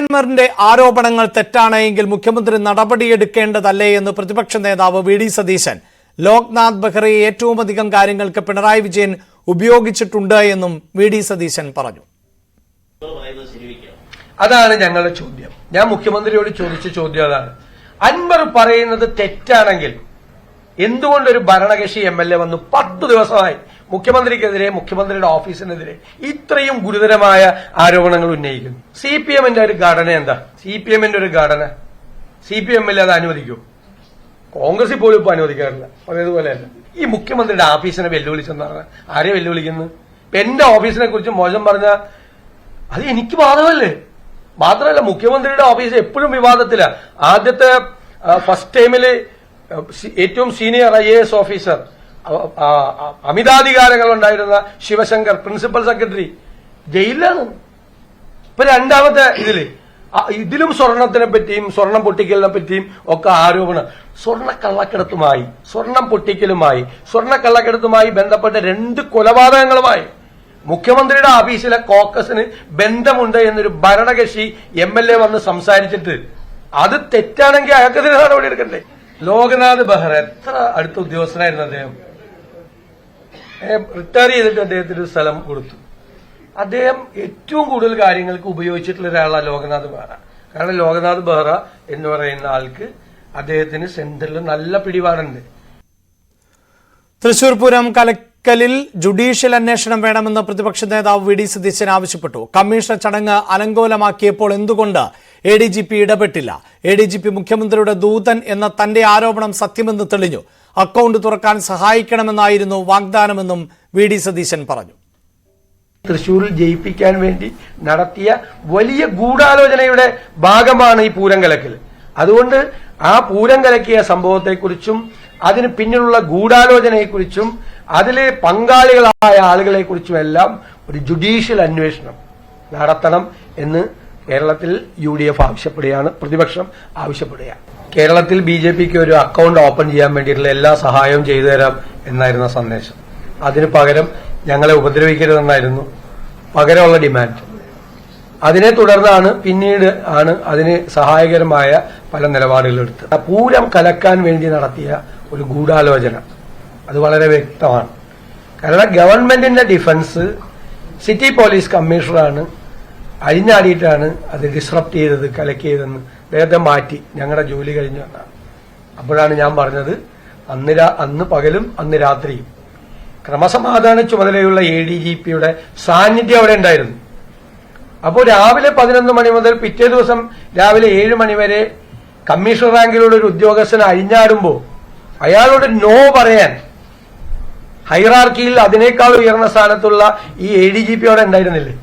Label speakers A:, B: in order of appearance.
A: അൻവറിന്റെ ആരോപണങ്ങൾ തെറ്റാണ് എങ്കിൽ മുഖ്യമന്ത്രി നടപടിയെടുക്കേണ്ടതല്ലേ എന്ന് പ്രതിപക്ഷ നേതാവ് വി ഡി സതീശൻ. ലോക്നാഥ് ബെഹ്റയെ ഏറ്റവും അധികം കാര്യങ്ങൾക്ക് പിണറായി വിജയൻ ഉപയോഗിച്ചിട്ടുണ്ട് എന്നും വി ഡി സതീശൻ പറഞ്ഞു.
B: അതാണ് ഞങ്ങളുടെ ചോദ്യം. ഞാൻ മുഖ്യമന്ത്രിയോട് ചോദിച്ച ചോദ്യം അതാണ്. അൻവർ പറയുന്നത് തെറ്റാണെങ്കിൽ എന്തുകൊണ്ടൊരു ഭരണകക്ഷി എം എൽ എ വന്നു പത്ത് ദിവസമായി മുഖ്യമന്ത്രിക്കെതിരെ മുഖ്യമന്ത്രിയുടെ ഓഫീസിനെതിരെ ഇത്രയും ഗുരുതരമായ ആരോപണങ്ങൾ ഉന്നയിക്കുന്നു. സി പി എമ്മിന്റെ ഒരു ഘടന എന്താ? സി പി എമ്മിന്റെ ഒരു ഘടന. സി പി എമ്മിൽ അത് അനുവദിക്കൂ. കോൺഗ്രസിൽ പോലും ഇപ്പൊ അനുവദിക്കാറില്ല. അല്ല ഈ മുഖ്യമന്ത്രിയുടെ ഓഫീസിനെ വെല്ലുവിളിച്ചെന്നാണ്. ആരെ വെല്ലുവിളിക്കുന്നത് എന്റെ ഓഫീസിനെ കുറിച്ച് മോശം പറഞ്ഞ അത് എനിക്ക് ബാധകമല്ലേ മാത്രമല്ല മുഖ്യമന്ത്രിയുടെ ഓഫീസ് എപ്പോഴും വിവാദത്തില. ആദ്യത്തെ ഫസ്റ്റ് ടൈമിൽ ഏറ്റവും സീനിയർ ഐ ഓഫീസർ അമിതാധികാരങ്ങൾ ഉണ്ടായിരുന്ന ശിവശങ്കർ പ്രിൻസിപ്പൽ സെക്രട്ടറി ജയിലിലാണ്? ഇപ്പൊ രണ്ടാമത്തെ ഇതിൽ ഇതിലും സ്വർണത്തിനെ പറ്റിയും സ്വർണം പൊട്ടിക്കലിനെ പറ്റിയും ഒക്കെ ആരോപണം. സ്വർണ കള്ളക്കടത്തുമായി സ്വർണം പൊട്ടിക്കലുമായി സ്വർണ കള്ളക്കടത്തുമായി ബന്ധപ്പെട്ട രണ്ട് കൊലപാതകങ്ങളുമായി മുഖ്യമന്ത്രിയുടെ ഓഫീസിലെ കോക്കസിന് ബന്ധമുണ്ട് എന്നൊരു ഭരണകക്ഷി എം എൽ എ വന്ന് സംസാരിച്ചിട്ട് അത് തെറ്റാണെങ്കിൽ അയാൾക്കെതിരെ നടപടി എടുക്കണ്ടേ? ലോകനാഥ് ബെഹ്റ എത്ര അടുത്ത ഉദ്യോഗസ്ഥനായിരുന്നു അദ്ദേഹം? റിട്ടയർ ചെയ്തിട്ട് അദ്ദേഹത്തിന് ഒരു സ്ഥലം കൊടുത്തു. അദ്ദേഹം ഏറ്റവും കൂടുതൽ കാര്യങ്ങൾക്ക് ഉപയോഗിച്ചിട്ടുള്ള ഒരാളാണ് ലോകനാഥ് ബെഹ്റ. കാരണം ലോകനാഥ് ബെഹ്റ എന്ന് പറയുന്ന ആൾക്ക് അദ്ദേഹത്തിന് സെന്ററിൽ നല്ല പിടിപാടുണ്ട്.
A: തൃശൂർ പൂരം കലക്കലിൽ ജുഡീഷ്യൽ അന്വേഷണം വേണമെന്ന് പ്രതിപക്ഷ നേതാവ് വി ഡി സതീശൻ ആവശ്യപ്പെട്ടു. കമ്മീഷൻ ചടങ്ങ് അലങ്കോലമാക്കിയപ്പോൾ എന്തുകൊണ്ട് എ ഡി ജി പി ഇടപെട്ടില്ല? എ ഡി ജി പി മുഖ്യമന്ത്രിയുടെ ദൂതൻ എന്ന തന്റെ ആരോപണം സത്യമെന്ന് തെളിഞ്ഞു. അക്കൗണ്ട് തുറക്കാൻ സഹായിക്കണമെന്നായിരുന്നു വാഗ്ദാനമെന്നും വി ഡി സതീശൻ പറഞ്ഞു.
B: തൃശൂരിൽ ജയിപ്പിക്കാൻ വേണ്ടി നടത്തിയ വലിയ ഗൂഢാലോചനയുടെ ഭാഗമാണ് ഈ പൂരം കലക്കൽ അതുകൊണ്ട് ആ പൂരം കലക്കിയ സംഭവത്തെക്കുറിച്ചും അതിന് പിന്നിലുള്ള ഗൂഢാലോചനയെക്കുറിച്ചും അതിലെ പങ്കാളികളായ ആളുകളെക്കുറിച്ചും എല്ലാം ഒരു ജുഡീഷ്യൽ അന്വേഷണം നടത്തണം എന്ന് കേരളത്തിൽ യു ഡി എഫ് ആവശ്യപ്പെടുകയാണ് പ്രതിപക്ഷം ആവശ്യപ്പെടുകയാണ്. കേരളത്തിൽ ബി ജെ പിക്ക് ഒരു അക്കൗണ്ട് ഓപ്പൺ ചെയ്യാൻ വേണ്ടിയിട്ടുള്ള എല്ലാ സഹായവും ചെയ്തു തരാം എന്നായിരുന്ന സന്ദേശം. അതിന് പകരം ഞങ്ങളെ ഉപദ്രവിക്കരുതെന്നായിരുന്നു പകരമുള്ള ഡിമാൻഡ്. അതിനെ തുടർന്നാണ് പിന്നീട് ആണ് അതിന് സഹായകരമായ പല നിലപാടുകൾ എടുത്തത്. പൂരം കലക്കാൻ വേണ്ടി നടത്തിയ ഒരു ഗൂഢാലോചന. അത് വളരെ വ്യക്തമാണ്. കാരണം ഗവൺമെന്റിന്റെ ഡിഫൻസ് സിറ്റി പോലീസ് കമ്മീഷണറാണ് അഴിഞ്ഞാടിയിട്ടാണ് അത് ഡിസ്റപ്റ്റ് ചെയ്തത് കലക്കിയതെന്ന് അദ്ദേഹത്തെ മാറ്റി ഞങ്ങളുടെ ജോലി കഴിഞ്ഞു എന്നാണ്. അപ്പോഴാണ് ഞാൻ പറഞ്ഞത് അന്ന് അന്ന് പകലും അന്ന് രാത്രിയും. ക്രമസമാധാന ചുമതലയുള്ള എ ഡി ജി പിയുടെ സാന്നിധ്യം അവിടെ ഉണ്ടായിരുന്നു. അപ്പോൾ രാവിലെ പതിനൊന്ന് മണി മുതൽ പിറ്റേ ദിവസം രാവിലെ ഏഴ് മണി വരെ കമ്മീഷണർ റാങ്കിലുള്ള ഒരു ഉദ്യോഗസ്ഥൻ അഴിഞ്ഞാടുമ്പോൾ അയാളോട് നോ പറയാൻ ഹൈറാർക്കിയിൽ അതിനേക്കാൾ ഉയർന്ന സ്ഥാനത്തുള്ള ഈ എ ഡി ജി പി അവിടെ ഉണ്ടായിരുന്നില്ലേ?